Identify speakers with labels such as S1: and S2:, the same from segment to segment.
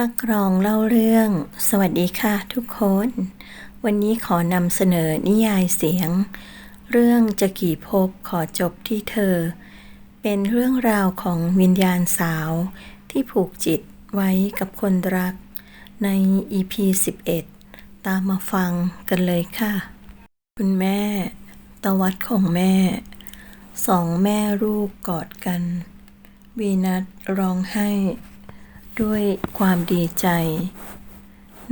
S1: ป้ากรองเล่าเรื่อง สวัสดีค่ะทุกคน วันนี้ขอนำเสนอนิยายเสียง เรื่องจะกี่ภพขอจบที่เธอ เป็นเรื่องราวของวิญญาณสาวที่ผูกจิตไว้กับคนรัก ใน EP 11 ตามมาฟังกันเลยค่ะ คุณแม่ตวัดของแม่ สองแม่ลูกกอดกัน วีนัทร้องไห้ ด้วยความดีใจ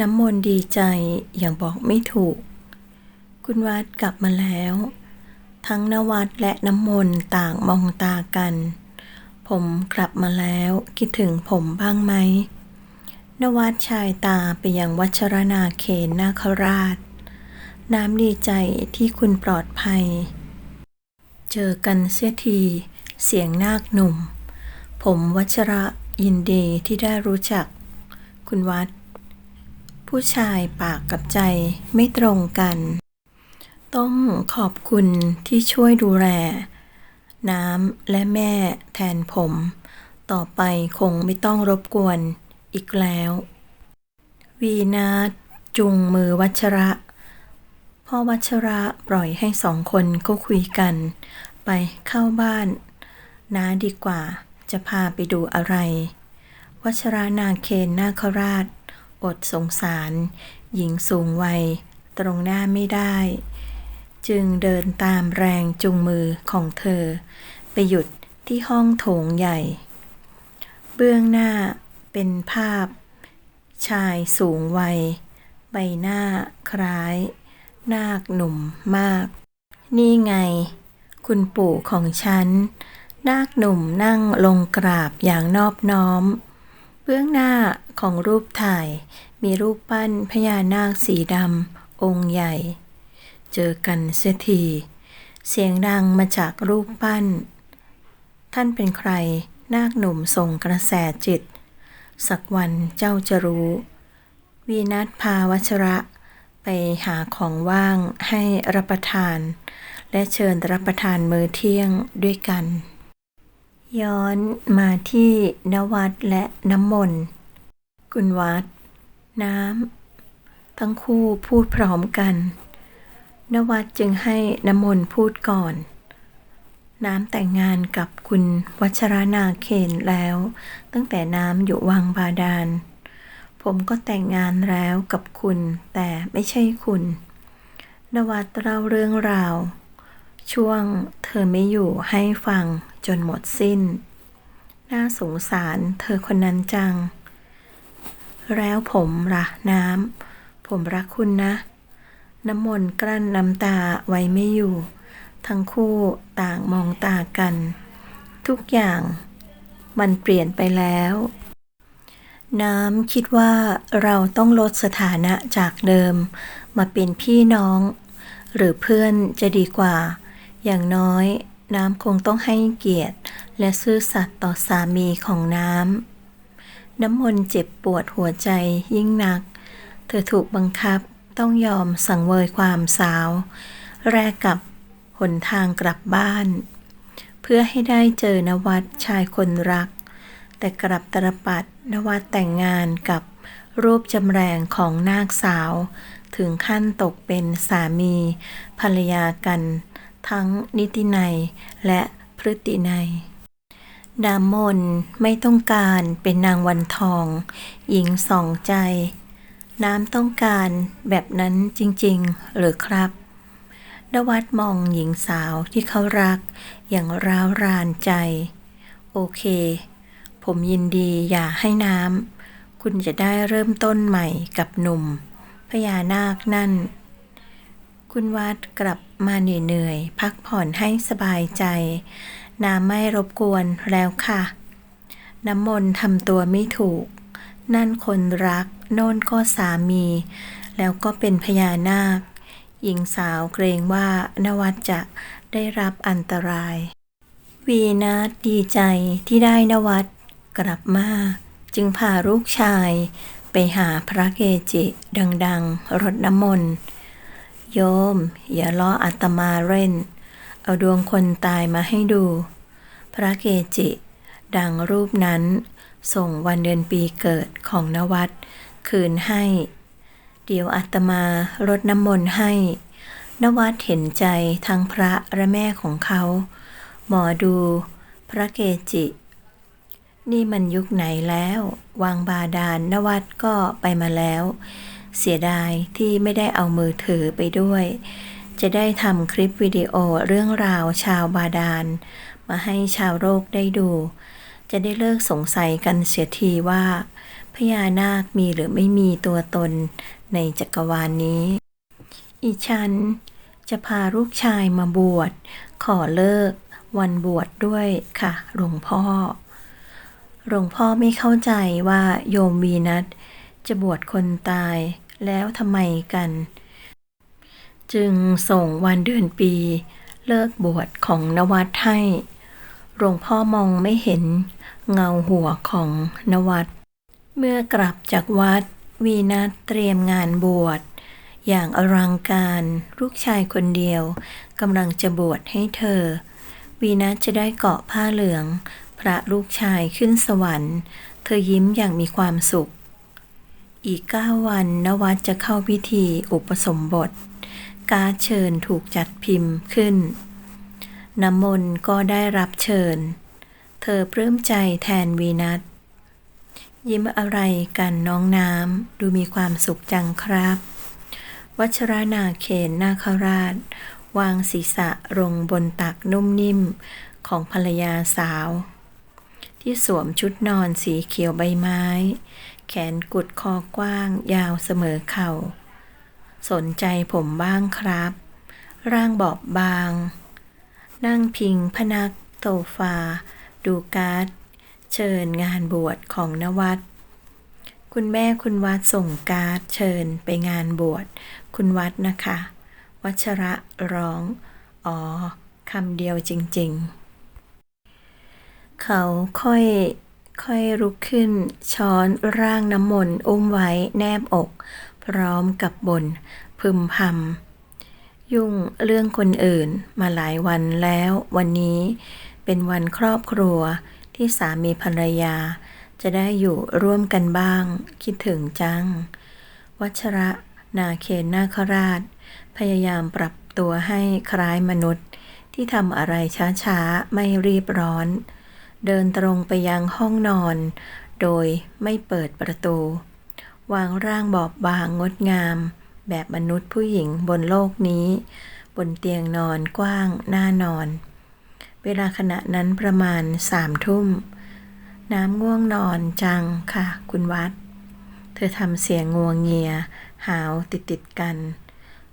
S1: น้ำมนต์ดีใจอย่างบอกไม่ถูก คุณวัดกลับมาแล้ว ทั้งนวัดและน้ำมนต์ต่างมองตากัน ผมกลับมาแล้วคิดถึงผมบ้างไหมนวัดชายตาไปยังวัชรนาเคนนาคราช น้ำดีใจที่คุณปลอดภัย เจอกันเสียที เสียงนาคหนุ่ม ผมวัชระ ยินดีที่ได้รู้จัก คุณวัด ผู้ชายปากกับใจไม่ตรงกัน ต้องขอบคุณที่ช่วยดูแล น้ำและแม่แทนผม ต่อไปคงไม่ต้องรบกวนอีกแล้ว วีนาจุงมือวัชระ พ่อวัชระปล่อยให้สองคนก็คุยกัน ไปเข้าบ้านน้าดีกว่า จะพาไปดูอะไร วัชรานาเคนนาคราช อดสงสาร หญิงสูงวัย ตรงหน้าไม่ได้ จึงเดินตามแรงจูงมือของเธอ ไปหยุดที่ห้องโถงใหญ่ เบื้องหน้าเป็นภาพ ชายสูงวัย ใบหน้าคล้าย นาคหนุ่มมาก นี่ไง คุณปู่ของฉัน นาคหนุ่มนั่งลงกราบอย่างนอบน้อม เบื้องหน้าของรูปถ่าย มีรูปปั้นพญานาคสีดำองค์ใหญ่ เจอกันเสียที เสียงดังมาจากรูปปั้น ท่านเป็นใคร นาคหนุ่มส่งกระแสจิต สักวันเจ้าจะรู้ วีนัทพาวัชระ ไปหาของว่างให้รับประทาน และเชิญรับประทานมื้อเที่ยงด้วยกัน ย้อนมาที่นวัดและน้ำมนต์กุณวัด น้ำทั้งคู่พูดพร้อมกัน นวัดจึงให้น้ำมนต์พูดก่อน น้ำแต่งงานกับคุณวัชรนาเคนแล้ว ตั้งแต่น้ำอยู่วังบาดาล ผมก็แต่งงานแล้วกับคุณแต่ไม่ใช่คุณ นวัดเล่าเรื่องราว ช่วงเธอไม่อยู่ให้ฟังจนหมดสิ้น น่าสงสารเธอคนนั้นจัง แล้วผมล่ะน้ำ ผมรักคุณนะ น้ำมนต์กลั้นน้ำตาไว้ไม่อยู่ ทั้งคู่ต่างมองตากัน ทุกอย่างมันเปลี่ยนไปแล้ว น้ำคิดว่าเราต้องลดสถานะจากเดิม มาเป็นพี่น้อง หรือเพื่อนจะดีกว่า อย่างน้อย น้ำคงต้องให้เกียรติ และซื่อสัตย์ต่อสามีของน้ำ น้ำมนเจ็บปวดหัวใจยิ่งนัก เธอถูกบังคับต้องยอมสังเวยความสาว แรกกับหนทางกลับบ้าน เพื่อให้ได้เจอนวัดชายคนรัก แต่กลับตรปัดนวัดแต่งงานกับรูปจำแรงของนาคสาว ถึงขั้นตกเป็นสามีภรรยากัน ทั้งนิตินัยและพฤตินัยน้ำมนไม่ต้องการเป็นนางวันทอง หญิงสองใจ น้ำต้องการแบบนั้นจริงๆ หรือครับนวัดมองหญิงสาวที่เขารัก อย่างร้าวรานใจ โอเค ผมยินดีอย่าให้น้ำ คุณจะได้เริ่มต้นใหม่กับหนุ่มพญานาคนั่น คุณวัดกลับมาเหนื่อยๆพักผ่อนให้สบายใจ น้ำไม่รบกวนแล้วค่ะ น้ำมนต์ทำตัวไม่ถูก นั่นคนรัก โน่นก็สามี แล้วก็เป็นพญานาค หญิงสาวเกรงว่านวัดจะได้รับอันตราย วีนาถดีใจที่ได้นวัดกลับมาจึงพาลูกชายไปหาพระเกจิดัง ๆรดน้ำมนต์ โยม อย่าล้ออาตมาเล่น เอาดวงคนตายมาให้ดู พระเกจิ ดังรูปนั้น ส่งวันเดือนปีเกิดของนวัดคืนให้ เดี๋ยวอาตมารดน้ำมนต์ให้ นวัดเห็นใจทั้งพระและแม่ของเขา หมอดู พระเกจิ นี่มันยุคไหนแล้ว วางบาดาลนวัดก็ไปมาแล้ว เสียดายที่ไม่ได้เอามือถือไปด้วย จะได้ทำคลิปวิดีโอเรื่องราวชาวบาดาล มาให้ชาวโลกได้ดู จะได้เลิกสงสัยกันเสียทีว่า พญานาคมีหรือไม่มีตัวตนในจักรวาลนนี้ อีฉันจะพาลูกชายมาบวช ขอเลิกวันบวชดด้วยค่ะหลวงพ่อ หลวงพ่อไม่เข้าใจว่าโยมวีนัทจะบวชคนตาย แล้วทำไมกัน จึงส่งวันเดือนปี เลิกบวชของนวัดให้หลวงพ่อมองไม่เห็นเงาหัวของนวัด เมื่อกลับจากวัด วีนัทเตรียมงานบวช อย่างอลังการลูกชายคนเดียวกำลังจะบวชให้เธอ วีนัทจะได้เกาะผ้าเหลือง พระลูกชายขึ้นสวรรค์ เธอยิ้มอย่างมีความสุข อีกเก้าวันนวัดจะเข้าพิธีอุปสมบท การเชิญถูกจัดพิมพ์ขึ้น น้ำมนต์ก็ได้รับเชิญ เธอปลื้มใจแทนวีนัทยิ้มอะไรกันน้องน้ำดูมีความสุขจังครับ วัชรนาเคนนาคราช วางศีรษะลงบนตักนุ่มนิ่มของภรรยาสาว ที่สวมชุดนอนสีเขียวใบไม้ แขนกุดคอกว้าง ยาวเสมอเข่า สนใจผมบ้างครับ ร่างบอบบาง นั่งพิงพนักโซฟา ดูการ์ด เชิญงานบวชของนวัด คุณแม่คุณวัดส่งการ์ดเชิญไปงานบวช คุณวัดนะคะ วัชระร้อง อ๋อคำเดียวจริง ๆ เขาค่อย ค่อยลุกขึ้น ช้อนร่างน้ำมนต์อุ้มไว้แนบอก พร้อมกับบนพึมพำยุ่งเรื่องคนอื่นมาหลายวันแล้ว วันนี้เป็นวันครอบครัวที่สามีภรรยา จะได้อยู่ร่วมกันบ้าง คิดถึงจัง วัชระนาเคนนาคราช พยายามปรับตัวให้คล้ายมนุษย์ที่ทำอะไรช้าๆ ไม่รีบร้อน เดินตรงไปยังห้องนอน โดยไม่เปิดประตู วางร่างบอบบางงดงาม แบบมนุษย์ผู้หญิงบนโลกนี้ บนเตียงนอนกว้างหน่านอน เวลาขณะนั้นประมาณสามทุ่ม น้ำง่วงนอนจังค่ะ คุณวัด เธอทำเสียงงวงเงีย หาวติดติดกัน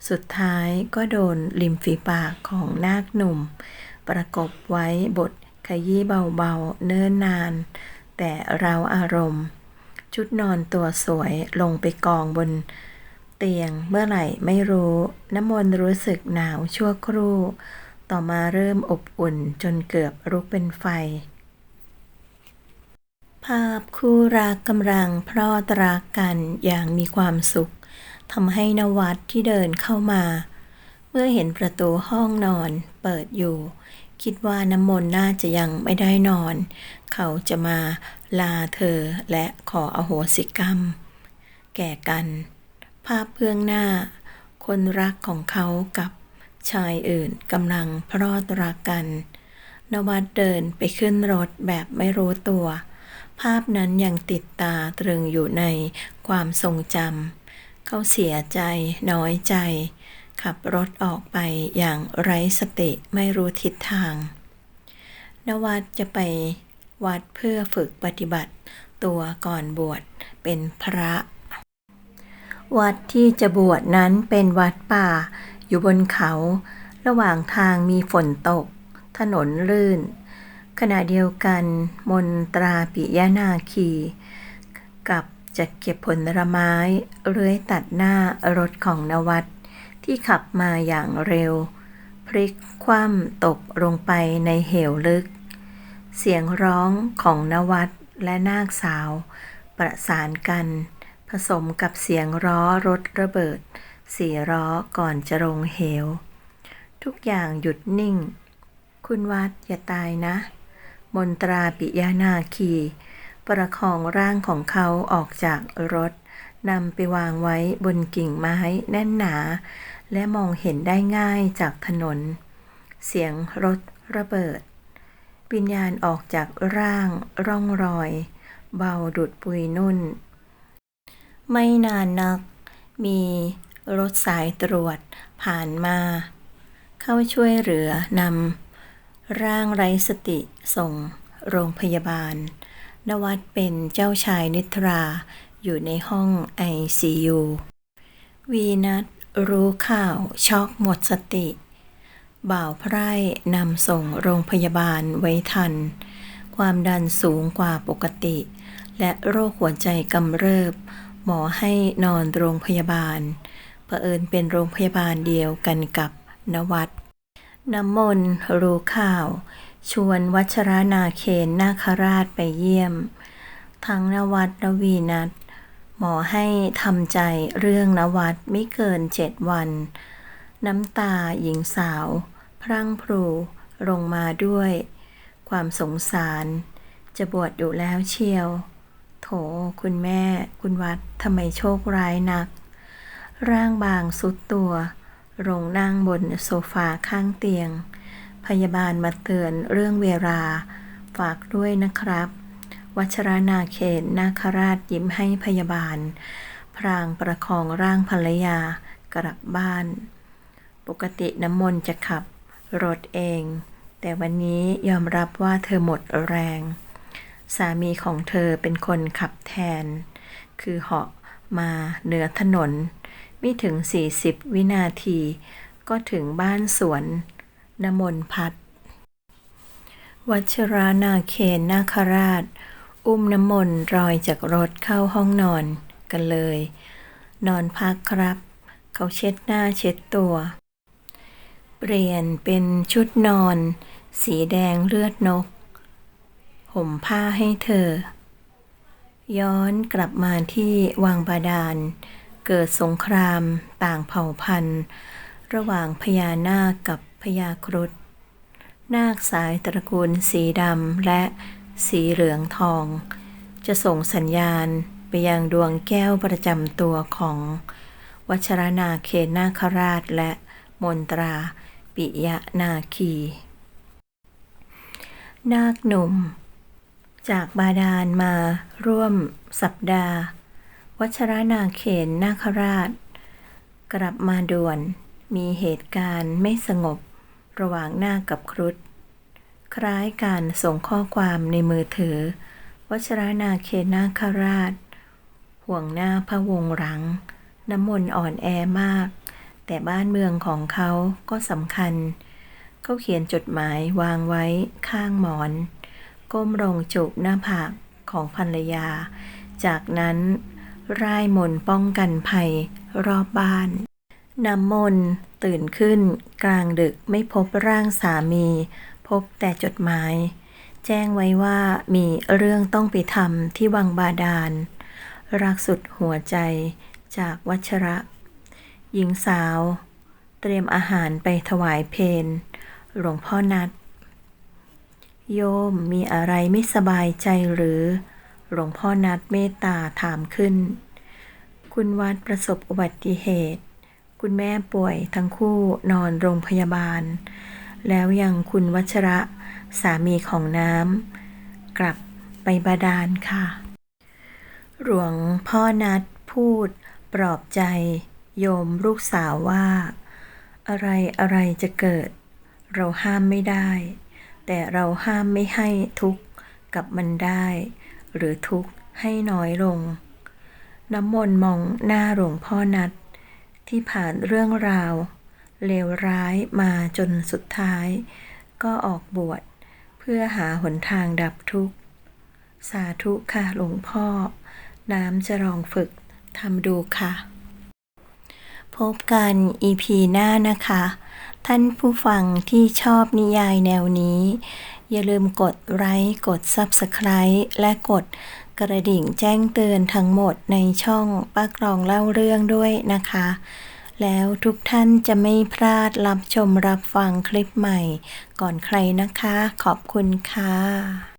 S1: สุดท้ายก็โดนริมฝีปากของนาคหนุ่ม ประกบไว้บท ขยี้เบาๆ เนิ่นนาน แต่เราอารมณ์ ชุดนอนตัวสวยลงไปกองบน เตียงเมื่อไหร่ไม่รู้ น้ำมนต์รู้สึกหนาวชั่วครู่ ต่อมาเริ่มอบอุ่นจนเกือบลุกเป็นไฟ ภาพคู่รักกำลังพลอดรักกันอย่างมีความสุขทำให้นวัดที่เดินเข้ามา เมื่อเห็นประตูห้องนอนเปิดอยู่ คิดว่าน้ำมนต์น่าจะยังไม่ได้นอน เขาจะมาลาเธอและขออโหสิกรรม แก่กัน ภาพเบื้องหน้า คนรักของเขากับชายอื่นกำลังพลอดรักกัน นวัดเดินไปขึ้นรถแบบไม่รู้ตัว ภาพนั้นยังติดตาตรึงอยู่ในความทรงจำเขาเสียใจน้อยใจ ขับรถออกไปอย่างไร้สติไม่รู้ทิศทาง นวัดจะไปวัดเพื่อฝึกปฏิบัติตัวก่อนบวชเป็นพระ วัดที่จะบวชนั้นเป็นวัดป่า อยู่บนเขา ระหว่างทางมีฝนตก ถนนลื่น ขณะเดียวกันมนตราปิยนาคี กับจะเก็บผลไม้เลื้อยตัดหน้ารถของนวัด ที่ขับมาอย่างเร็ว พลิกคว่ำตกลงไปในเหวลึก เสียงร้องของนวัดและนาคสาว ประสานกัน ผสมกับเสียงล้อรถระเบิด สี่ล้อก่อนจะลงเหว ทุกอย่างหยุดนิ่ง คุณวัดอย่าตายนะ มนตราปิยานาคี ประคองร่างของเขาออกจากรถนำไปวางไว้บนกิ่งไม้แน่นหนา และมองเห็นได้ง่ายจากถนน เสียงรถระเบิด วิญญาณออกจากร่างร่องรอย เบาดุดปุยนุ่น ไม่นานนัก มีรถสายตรวจผ่านมา เข้าช่วยเหลือนำร่างไร้สติส่งโรงพยาบาล นวัดเป็นเจ้าชายนิทราอยู่ในห้องไอซียูวีนัท รู้ข่าวช็อกหมดสติ บ่าวไพร่นำส่งโรงพยาบาลไว้ทัน ความดันสูงกว่าปกติ และโรคหัวใจกำเริบ หมอให้นอนโรงพยาบาลเผอิญเป็นโรงพยาบาลเดียวกันกับนวัดน้ำมนต์รู้ข่าว ชวนวัชรนาเคนนาคราชไปเยี่ยม ทั้งนวัดและวีนัท หมอให้ทำใจเรื่องนวัดไม่เกินเจ็ดวัน น้ำตาหญิงสาว พรั่งพรูลงมาด้วย ความสงสาร จะบวชอยู่แล้วเชียว โถคุณแม่ คุณวัดทำไมโชคร้ายนัก ร่างบางสุดตัวลงนั่งบนโซฟาข้างเตียง พยาบาลมาเตือนเรื่องเวลา ฝากด้วยนะครับ วัชรนาเขตนาคราชยิ้มให้พยาบาล พรางประคองร่างภรรยากลับบ้าน ปกติน้ำมนต์จะขับ รถเอง แต่วันนี้ยอมรับว่าเธอหมดแรง สามีของเธอเป็นคนขับแทน คือเหาะมาเหนือถนน ไม่ถึง 40 วินาที ก็ถึงบ้านสวนนมนพัฒน์วัชรานาเคนนาคราช อุ้มน้ำมนต์รอยจากรถเข้าห้องนอนกันเลย นอนพักครับ เขาเช็ดหน้าเช็ดตัว เปลี่ยนเป็นชุดนอน สีแดงเลือดนก ห่มผ้าให้เธอ ย้อนกลับมาที่วังบาดาล เกิดสงครามต่างเผ่าพันธุ์ ระหว่างพญานาคกับพญาครุฑนาคสายตระกูลสีดำและ สีเหลืองทอง จะส่งสัญญาณไปยังดวงแก้วประจำตัวของ วัชรนาเคนนาคราชและมนตราปิยะนาคี นาคหนุ่ม จากบาดาลมาร่วมสัปดาห์ วัชรนาเขนนาคราช กลับมาด่วนมีเหตุการณ์ไม่สงบระหว่างนาคกับครุฑ คล้ายการส่งข้อความในมือถือวัชรนาเคนาคราช ห่วงหน้าพระวงศ์หลัง น้ำมนต์อ่อนแอมาก แต่บ้านเมืองของเขาก็สำคัญ เขาเขียนจดหมายวางไว้ข้างหมอน ก้มลงจูบหน้าผากของภรรยา จากนั้นร่ายมนต์ป้องกันภัยรอบบ้าน น้ำมนต์ตื่นขึ้นกลางดึกไม่พบร่างสามี บแต่จดหมาย แจ้งไว้ว่ามีเรื่องต้องไปทำที่วังบาดาล รักสุดหัวใจจากวัชระ หญิงสาว เตรียมอาหารไปถวายเพนหลวงพ่อนัด โยมมีอะไรไม่สบายใจหรือ หลวงพ่อนัดเมตตาถามขึ้น คุณวัดประสบอุบัติเหตุ คุณแม่ป่วยทั้งคู่นอนโรงพยาบาล แล้วยังคุณวัชระสามีของน้ำกลับไปบาดาลค่ะ หลวงพ่อนัดพูดปลอบใจ โยมลูกสาวว่า อะไรอะไรจะเกิด เราห้ามไม่ได้ แต่เราห้ามไม่ให้ทุกข์กับมันได้ หรือทุกข์ให้น้อยลง น้ำมนต์มองหน้าหลวงพ่อนัดที่ผ่านเรื่องราว เลวร้ายมาจนสุดท้าย ก็ออกบวชเพื่อหาหนทางดับทุกข์ สาธุค่ะหลวงพ่อ น้ำจะลองฝึกทำดูค่ะ พบกัน EP หน้านะคะ ท่านผู้ฟังที่ชอบนิยายแนวนี้ อย่าลืมกดไลค์กด Subscribe และกดกระดิ่งแจ้งเตือนทั้งหมดในช่องป้ากรองเล่าเรื่องด้วยนะคะ แล้วทุกท่านจะไม่พลาดรับชมรับฟังคลิปใหม่ ก่อนใครนะคะ ขอบคุณค่ะ